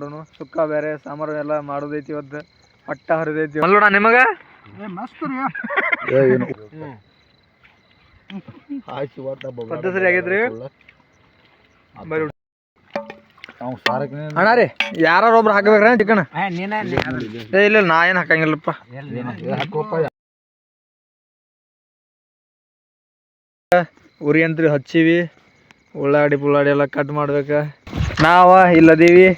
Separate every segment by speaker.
Speaker 1: ಮಾಡೋನು. ಸುಕ್ಕ ಬೇರೆ ಸಾಂಬಾರು ಎಲ್ಲ ಮಾಡೋದೈತಿ ಇವತ್ತು. ಹೊಟ್ಟ ಹರಿದೈತಿ ಅಲ್ಲೋಣ ನಿಮಗ? ಪದ್ಧ ಸರಿ ಆಗೈತ್ರಿ ಅಣ್ಣ ರೀ ಯಾರು ಒಬ್ರು ಹಾಕ್ಬೇಕ್ರ
Speaker 2: ನೀನ
Speaker 1: ಏ ಇಲ್ಲ ನಾ ಏನು ಹಾಕಂಗಿಲ್ಲಪ್ಪ.
Speaker 3: ಹಾಕೋಪ್ಪ.
Speaker 1: ಉರಿ ಅಂತ್ರಿ ಹಚ್ಚಿವಿ. ಉಳ್ಳಾಗಡ್ಡಿ ಪುಳ್ಳಾಡಿ ಎಲ್ಲ ಕಟ್ ಮಾಡ್ಬೇಕು. ನಾವ ಇಲ್ಲದೀವಿ.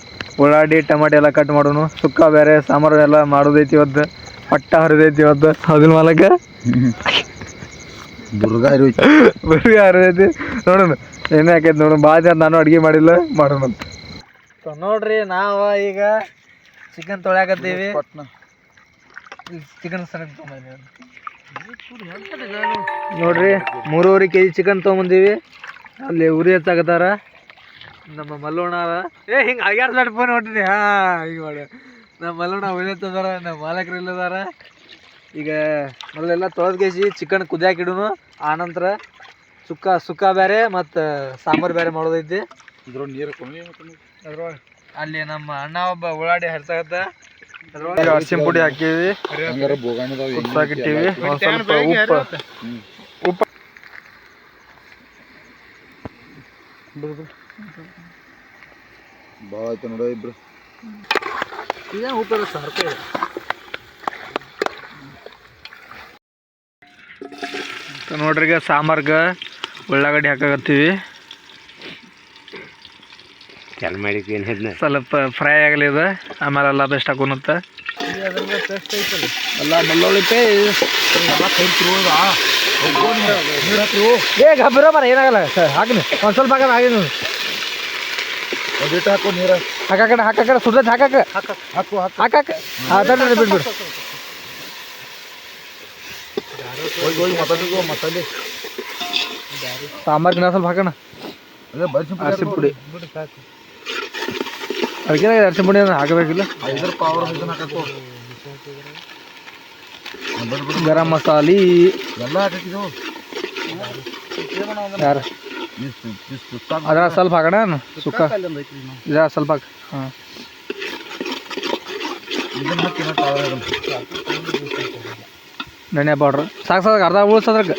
Speaker 1: ಉಳ್ಳಾಗಡ್ಡಿ ಟಮಾಟೆ ಎಲ್ಲ ಕಟ್ ಮಾಡೋನು. ಸುಕ್ಕ ಬೇರೆ ಸಾಂಬಾರು ಎಲ್ಲ ಮಾಡೋದೈತಿ ಇವತ್ತು. ಪಟ್ಟ ಹರಿದೈತಿ ಇವತ್ತು. ಹೌದಿನ ಮಾಲಕ?
Speaker 3: ದುರ್ಗಾ ಇರು
Speaker 1: ಬರೀ ಹರಿದೈತಿ. ನೋಡೋಣ ಏನೇ ಆಕೈತಿ ನೋಡೋಣ ಭಾಳ ಜನ ನಾನು ಅಡುಗೆ ಮಾಡಿಲ್ಲ ಮಾಡೋಣ ಅಂತ. ನೋಡ್ರಿ ನಾವು ಈಗ ಚಿಕನ್ ತೊಳ್ಯಾಕತ್ತೀವಿ.
Speaker 3: ಚಿಕನ್
Speaker 1: ಚಿಕನ್ ನೋಡ್ರಿ ಮೂರುವರೆ ಕೆ ಜಿ ಚಿಕನ್ ತೊಗೊಂಬಂದೀವಿ. ಅಲ್ಲಿ ಉರಿ ಹಚ್ಚಾಕತ್ತಾರ. ನಮ್ಮ ಮಲ್ಲೋಣ ಏ ಹಿಂಗೆ ಲಡ್ ಫೋನ್ ಹೊಟ್ಟಿನಿ ಹಾ ಈಗ ಮಾಡು. ನಮ್ಮ ಮಲ್ಲೋಣ ಹಚ್ಚದಾರ ನಮ್ಮ ಮಾಲಕರು ಇಲ್ಲದಾರ ಈಗ ಮೊದಲೆಲ್ಲ ತೊಳೆದ್ಗೇಸಿ ಚಿಕನ್ ಕುದಿಯಾಕಿಡುನು ಆನಂತರ ಸುಕ್ಕ ಸುಕ್ಕ ಬೇರೆ ಮತ್ತು ಸಾಂಬಾರು ಬೇರೆ ಮಾಡೋದೈತಿ.
Speaker 3: ಇದ್ರ ನೀರು ಕೊನೆ
Speaker 1: ಅದ್ರೊಳಗೆ ಅಲ್ಲಿ ನಮ್ಮ ಅಣ್ಣ ಒಬ್ಬ ಉಳ್ಳಾಡಿ ಹರಿಸಾಗತ್ತ ಅದ್ರೊಳಗೆ ಅರ್ಶಿನ ಪುಡಿ ಹಾಕಿವಿ ಒಂದು ಸ್ವಲ್ಪ ಉಪ್ಪು. ಉಪ್ಪು
Speaker 3: ಭಾಳ ಆಯ್ತು ನೋಡ ಇಬ್ರು.
Speaker 1: ನೋಡ್ರಿ ಈಗ ಸಾಂಬಾರ್ಗೆ ಉಳ್ಳಾಗಡ್ಡಿ ಹಾಕಾಕತ್ತೀವಿ.
Speaker 2: ಕೆಲ್ ಏನು
Speaker 1: ಸ್ವಲ್ಪ ಫ್ರೈ ಆಗಲಿ ಇದು ಆಮೇಲೆ ಎಲ್ಲ ಬೆಸ್ಟ್ ಹಾಕೋನತ್ತ
Speaker 3: ಎಲ್ಲ ಬೆಳ್ಳುಳ್ಳಿ
Speaker 1: ಬರ ಏನಾಗಲ್ಲ. ಸರ್ ಹಾಕಿನಿ. ಒಂದು ಸ್ವಲ್ಪ ಹಾಕೋದು
Speaker 3: ಒಂದಿಟ್ಟು ಹಾಕು ನೀರ
Speaker 1: ಹಾಕ. ಕಡೆ ಹಾಕ ಕಡೆ ಸುಡ್ದೈತೆ ಹಾಕಾಕ
Speaker 3: ಹಾಕು ಹಾಕು
Speaker 1: ಹಾಕಾಕ ಹಾಂ ಬಿಡ್ಬಿಡು
Speaker 3: ಹೋಗಿ ಮಸಾಲೆ
Speaker 1: ಸಾಂಬಾರ್ಗಿನ ಸ್ವಲ್ಪ ಹಾಕೋಣ.
Speaker 3: ಅದೇ ಬರಿಸಿ
Speaker 1: ಪುಡಿ ಅದಕ್ಕೆ ಅರಿಶಿನ ಪುಡಿ ಹಾಕಬೇಕಿಲ್ಲ?
Speaker 3: ಐದರ ಪವರ್ ಇದನ್ನ ಬಿಡು ಬಿಡು
Speaker 1: ಗರಂ ಮಸಾಲೆ.
Speaker 3: ಎಲ್ಲ ಹಾಕಿದ್ದು
Speaker 1: ಯಾರು? ಅದ್ರ ಸ್ವಲ್ಪ ಹಾಕೋಣ? ಸುಕ್ಕ? ಇದ ಸ್ವಲ್ಪ ಹಾಕ್ ಹಾಂ. ಧನಿಯಾ ಪೌಡ್ರ್. ಸಾಕು ಸಾಕು ಅರ್ಧ
Speaker 3: ಉಳಿಸೋದ್ರಾಗ.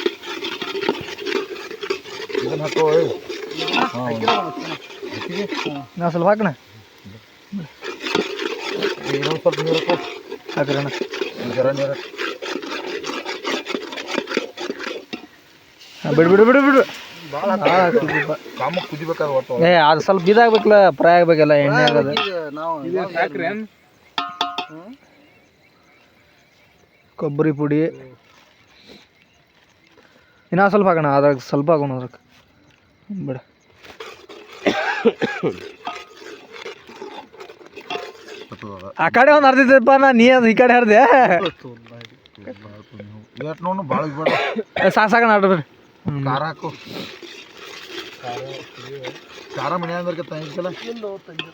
Speaker 1: ನಾ ಸ್ವಲ್ಪ ಹಾಕೋಣ?
Speaker 3: ಸ್ವಲ್ಪ ನೀರು ಹಾಕೋ.
Speaker 1: ಹಾಕ್ರಿ ಅಣ್ಣ
Speaker 3: ಜರ ನೀರು
Speaker 1: ಹಾಂ, ಬಿಡು ಬಿಡು ಬಿಡು ಬಿಡು.
Speaker 3: ಕಾಮ
Speaker 1: ಏ ಅದು ಸ್ವಲ್ಪ ಇದಾಗ್ಬೇಕಲ್ಲ ಫ್ರೈ ಆಗ್ಬೇಕಲ್ಲ ಎಣ್ಣೆ ಆಗೋದು.
Speaker 3: ನಾವು
Speaker 1: ಕೊಬ್ಬರಿ ಪುಡಿ. ಇನ್ನೂ ಸ್ವಲ್ಪ ಹಾಕೋಣ ಅದ್ರಾಗ ಸ್ವಲ್ಪ ಹಾಕೋಣ ಅದ್ರಾಗ. ಬಿಡ. ಆ ಕಡೆ ಒಂದು ಹರ್ದಿದ್ದಪ್ಪ ನಾ ನೀ ಅದು ಈ ಕಡೆ ಹರಿದೆ ಸಾಕು ಸಾಕೋಣ ಆಡ್ರಿ
Speaker 3: ಖಾರ ಹಾಕು. ಖಾರ ಮನೆ ಅಂದ್ರೆ ತಂಗಿಲ್ಲ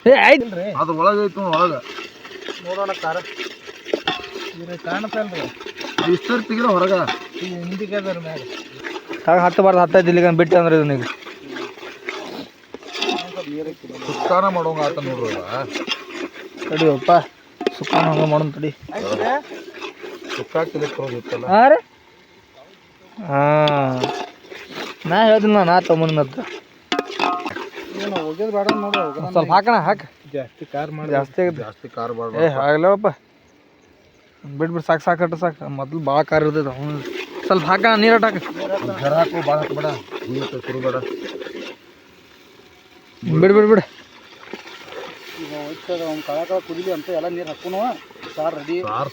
Speaker 1: ಏ ಆಯ್ತು
Speaker 3: ಅದ್ರ ಒಳಗೆ ಐತು ಒಳಗೆ.
Speaker 1: ನೋಡೋಣ ಖಾರ ಕಾಣತ್ತಲ್ರಿ
Speaker 3: ಇಷ್ಟರ್ ತೆಗಿದ ಹೊರಗೆ.
Speaker 1: ಆಗ ಹತ್ತಬಾರ್ದು ಹತ್ತೈದು ಇಲ್ಲಿಗೆ ಬಿಟ್ಟು ಅಂದ್ರೆ ಇದನ್ನ ಈಗ
Speaker 3: ಸುತ್ತಾನ ಮಾಡೋಂಗ ಆತ ನೋಡ್ರಿ ಅದ
Speaker 1: ತಡಿಯಪ್ಪ ಸುಕ್ಕ ಹಂಗ ಮಾಡೋಣ ತಡಿ.
Speaker 3: ಸುತ್ತಾಕ್ತಿಲ್ಲ ಇತ್ತಲ್ಲ
Speaker 1: ಹಾಂ ರೀ. ಹಾಂ. ನಾ ಹೇಳ್ದಿಲ್ಲ ನಾ ತೊಗೊಂಬಂದತ್ತ
Speaker 3: ಹೋಗ್ಯದ ಬೇಡ ನೋಡು
Speaker 1: ಒಂದ್ ಸ್ವಲ್ಪ ಹಾಕಣ ಹಾಕ.
Speaker 3: ಜಾಸ್ತಿ ಕಾರ್ ಮಾಡಿ.
Speaker 1: ಜಾಸ್ತಿ ಆಗಿದೆ.
Speaker 3: ಜಾಸ್ತಿ ಕಾರ್
Speaker 1: ಏ
Speaker 3: ಬಾಡ
Speaker 1: ಆಗ್ಲವಪ್ಪ ಸಾಕು ಸಾಕು ಸಾಕು. ಮೊದಲು ಭಾಳ ಖಾರ ಇರ್ತೈತೆ ಅವ್ನು ಸ್ವಲ್ಪ ಹಾಕೋಣ ನೀರು ಹಾಕ.
Speaker 3: ಜರ ಹಾಕು ಭಾಳ ಹಾಕ್ಬೇಡ ಕುರುಬೇಡ.
Speaker 1: ಬಿಡು ಬಿಡು ಬಿಡು.
Speaker 2: ಅವ್ನು ಕಳ ಕಳ ಕುದಿಲಿ ಅಂತ ಎಲ್ಲ ನೀರು ಹಾಕೋಣ ಸಾರು ರೆಡಿ
Speaker 3: ಕಾರ್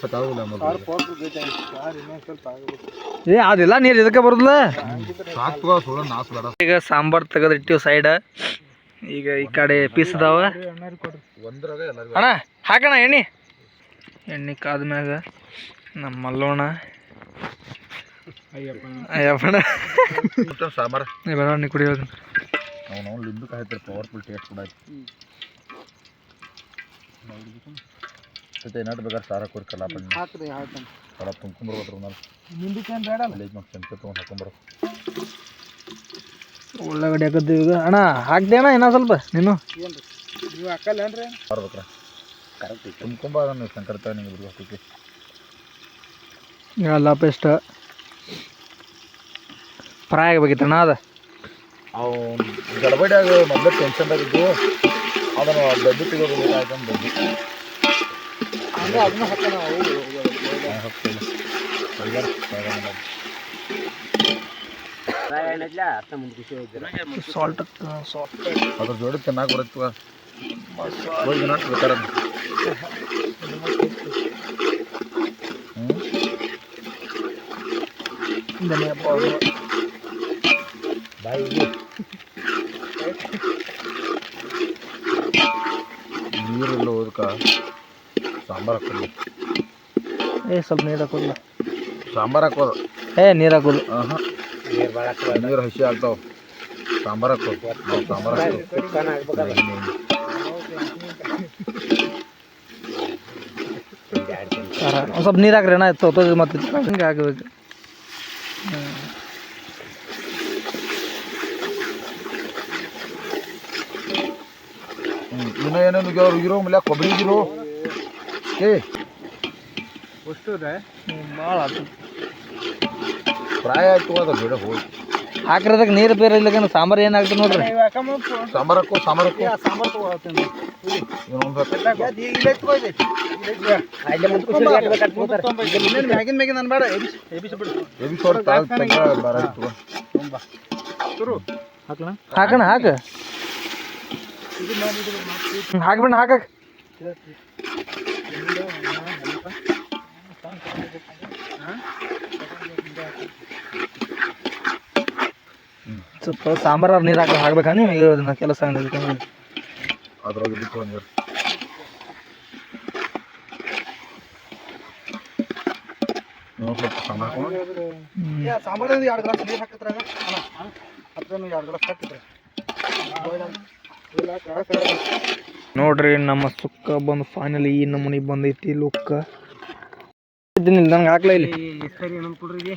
Speaker 1: ಏ ಅದೆಲ್ಲ ನೀರು ಇದಕ್ಕೆ ಬರೋದಿಲ್ಲ?
Speaker 3: ಸಾಕು ತಗೋ ಸುಳ್ಳು ನಾಸ್ ಬೇಡ
Speaker 1: ಈಗ ಸಾಂಬಾರ್ ತೆಗೆದಿಟ್ಟಿವಿ ಸೈಡ್ ಈಗ ಈ ಕಡೆ ಪೀಸ್ ಅದಾವ. ಅಣ್ಣ ಹಾಕಣ ಎಣ್ಣೆ. ಎಣ್ಣೆ ಕಾದ್ಮ್ಯಾಗ ನಮ್ಮ ಮಲ್ಲೋಣ. ಅಯ್ಯಪ್ಪಣ
Speaker 3: ಸಾಂಬಾರ
Speaker 1: ನೀ ಬೇಡ ನೀ ಕುಡಿಯೋದು
Speaker 3: ನಾವು ನಾವು ಲಿಂಬು ಕಾಯ್ತಾರೆ ಪವರ್ಫುಲ್ ಟೇಸ್ಟ್ ಕೂಡ ಏನಾದ್ರು ಬೇಕಾದ್ರೆ ಸಾರ ಕಲಾಪ
Speaker 2: ಹಾಕ್ರಿ ಹಾಕ್ತಾನೆ
Speaker 3: ಕಲ
Speaker 2: ಬೇಡ
Speaker 3: ಲೈಕ್ ಚಮಚ ತೊಗೊಂಡು ಹಾಕೊಂಬರೋ
Speaker 1: ಉಳ್ಳಾಗಡ್ಡಿ ಹಾಕದ್ದು ಈಗ ಅಣ್ಣ ಹಾಕ್ದೆ ಅಣ್ಣ ಇನ್ನೂ ಸ್ವಲ್ಪ ನೀನು?
Speaker 2: ಏನು ನೀವು ಹಾಕಲ್ಲ ಏನ್ರಿ?
Speaker 3: ಬರ್ಬೇಕ್ರ
Speaker 2: ಕರೆಕ್ಟ್
Speaker 3: ತುಂಬ್ಕೊಂಬ ಅದನ್ನು ಬಿಡು ಹಾಕಿ
Speaker 1: ಎಲ್ಲ ಪೇಸ್ಟ್. ಫ್ರೈ ಆಗಬೇಕಿತ್ತಣ್ಣ ಅದು.
Speaker 3: ಅವು ಗಡಬಡಿಯಾಗ ಮೊದಲು ಟೆನ್ಷನ್ದಾಗಿದ್ದು ಅದನ್ನು ಡಬ್ಬಿ ತೆಗೋದು ಡಬ್ಬಿ
Speaker 2: ಅದನ್ನ ಹಾಕೋಣ
Speaker 1: ಸಾಲ್ಟ್ ಸಾಲ್ಟ್
Speaker 3: ಅದ್ರ ಜೋಡಿ ತಿನ್ನಾಕ ಬರುತ್ತೆ ಹೋಗಿ ನಾಟ್ ಬೇಕಾರೆ ಹ್ಞೂ
Speaker 1: ಧನಿಯಾ ಪೌಡರ್
Speaker 2: ಬಾಯಿಗೆ
Speaker 3: ನೀರೆಲ್ಲ ಹೋದಕ್ಕೆ ಸಾಂಬಾರು ಹಾಕೋದು
Speaker 1: ಏ ಸ್ವಲ್ಪ ನೀರು ಹಾಕೋಲ್ಲ
Speaker 3: ಸಾಂಬಾರು ಹಾಕೋದು
Speaker 1: ಏ ನೀರು ಹಾಕೋದು.
Speaker 3: ಹಾಂ ಹಾಂ
Speaker 2: ನೀರು
Speaker 3: ಹಸಿ ಆಗ್ತಾವ ಸಾಂಬಾರು ಸಾಂಬಾರ
Speaker 1: ನಾವು ಒಂದು ಸ್ವಲ್ಪ ನೀರು ಹಾಕ್ರಿ ಅಣ್ಣ ತೊತ್ತೋದು ಮತ್ತೆ ಹಿಂಗೆ ಹಾಕಬೇಕು
Speaker 3: ಹ್ಞೂ ಇನ್ನೂ ಏನೇನು ಇರೋ ಇರೋ ಮೇಲೆ ಕೊಬ್ಬರಿ ಇರೋ ಏ.
Speaker 2: ಅಷ್ಟು
Speaker 1: ಭಾಳ
Speaker 3: ಫ್ರೈ ಆಯ್ತು ಅದು ಗಿಡ ಹೋಗಿ.
Speaker 1: ಹಾಕಿರೋದಕ್ಕೆ ನೀರು ಬೇರೆ ಇಲ್ಲ ಸಾಂಬಾರು ಏನಾಗ್ತದೆ ನೋಡ್ರಿ.
Speaker 3: ಸಾಂಬಾರು ಸಾಂಬಾರಕ್ಕೂ. ಸಾಂಬಾರು ಹಾಕೋ
Speaker 2: ಸಾಂಬಾರು ತಗೋತೀನಿ
Speaker 3: ಇನ್ನೊಂದು
Speaker 2: ಮ್ಯಾಗಿನ ಅನ್ಬೇಡ ಬಿಡು. ಹಾಕೋಣ
Speaker 1: ಹಾಕಣ ಹಾಕ. ಹಾಕ್ಬಿಡ ಹಾಕಕ್. ಸ್ವಲ್ಪ ಸಾಂಬಾರು ನೀರು ಹಾಕಿ ಹಾಕ್ಬೇಕಾ? ನೀವು ಹೇಳೋದನ್ನ ಕೆಲಸ
Speaker 3: ಅದ್ರೊಳಗೆ ಸಾಂಬಾರು
Speaker 2: ಎರಡು ಗ್ಲಾಸ್ ನೀರು ಎರಡು ಗ್ಲಾಸ್ ಹಾಕಿದ್ರೆ.
Speaker 1: ನೋಡ್ರಿ ನಮ್ಮ ಸುಕ್ಕ ಬಂದು ಫೈನಲಿ ಈ ನಮೂನಿ ಬಂದೈತಿ ಲುಕ್ಕ. ಇದ್ದೀನಿ ನಂಗೆ ಹಾಕ್ಲ ಇಲ್ಲಿ?
Speaker 2: ಸರಿ ಕೊಡ್ರಿ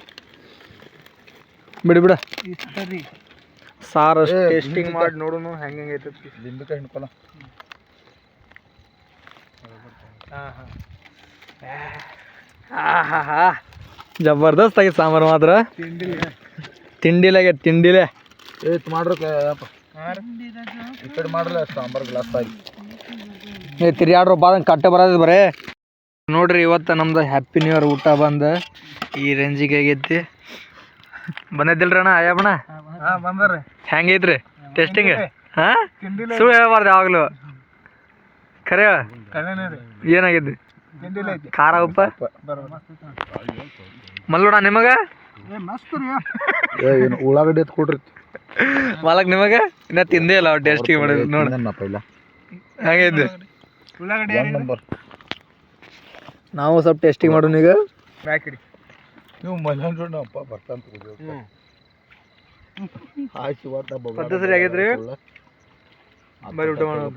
Speaker 1: ಬಿಡಿ ಬಿಡ.
Speaker 2: ಸಾರ್.
Speaker 1: ಟೇಸ್ಟಿಂಗ್ ಮಾಡಿ ನೋಡೋಣ ಹೆಂಗೆ ಹೆಂಗೆ ಐತೈತಿ?
Speaker 3: ಲಿಂಬೆಕಾಯಿ ಹಿಂಡ್ಕೊಳ
Speaker 1: ಆಹಾಹಾ ಜಬರ್ದಸ್ತ್ ಆಗೈತೆ ಸಾಂಬಾರು ಮಾತ್ರ. ತಿಂಡಿಲೆ. ತಿಂಡಿಲೇ. ತಿಂಡಿಲೆ
Speaker 3: ಏತ್ ಮಾಡ್ರಿ ಯಪ್ಪ ಈ ಕಡೆ ಮಾಡ್ರಲ್ಲ ಸಾಂಬಾರು ಗ್ಲಾಸ್ ಆಗಿ.
Speaker 1: ಏ ತಿರ್ಯಾಡ್ರು ಬಾದಂಗೆ ಕಟ್ಟೆ ಬರೋದು ಬರೇ. ನೋಡ್ರಿ ಇವತ್ತು ನಮ್ದು ಹ್ಯಾಪಿ ನ್ಯೂ ಇಯರ್ ಊಟ ಬಂದು. ಈ ರೇಂಜಿಗೆ ಆಗೈತಿ. ಬಂದಿದ್ದಿಲ್ರಿ ಅಣ್ಣ ಅಯ್ಯಪ್ಪಣ
Speaker 2: ಹಾಂ ಬಂದ್ರಿ
Speaker 1: ಹೆಂಗೈತ್ರಿ? ಟೆಸ್ಟಿಂಗ್ ಹಾ? ಸುಳ್ಳು ಹೇಳ್ಬಾರ್ದು ಯಾವಾಗ್ಲೂ. ಖರೆ
Speaker 2: ಏನಾಗಿದ್ದು?
Speaker 1: ಖಾರ ಉಪ್ಪ? ಮಲ್ಲೋಣ ನಿಮಗ?
Speaker 2: ಏ ಮಸ್ತ್ ರೀ.
Speaker 3: ಏನು ಉಳ್ಳಾಗಡ್ಡಿ ಎತ್ ಕೊಡ್ರಿ
Speaker 1: ಮಾಲಕ್ ನಿಮಗ? ಇನ್ನ ತಿಂದೇ ಇಲ್ಲ ಅವ್ರು ಟೇಸ್ಟಿಂಗ್ ಮಾಡಿದ್ರು ನೋಡಿ. ಹೆಂಗೈತಿ?
Speaker 2: ಉಳ್ಳಾಗಡ್ಡಿ
Speaker 3: ಒಂದು ನಂಬರ್
Speaker 1: ನಾವು ಸ್ವಲ್ಪ ಟೇಸ್ಟಿಂಗ್ ಮಾಡೋಣ ಈಗ
Speaker 2: ಬ್ಯಾಕಿಡಿ
Speaker 3: ನೀವು ಮಲ್ಯಾಣ ಅಪ್ಪ ಬರ್ತಾನ ಆಯ್ತು ಇವತ್ತ
Speaker 1: ಪದ್ಧತಿ ಸರಿ ಆಗೈತ್ರಿ? ಬರ್ರಿ ಊಟ.
Speaker 3: ನಾವು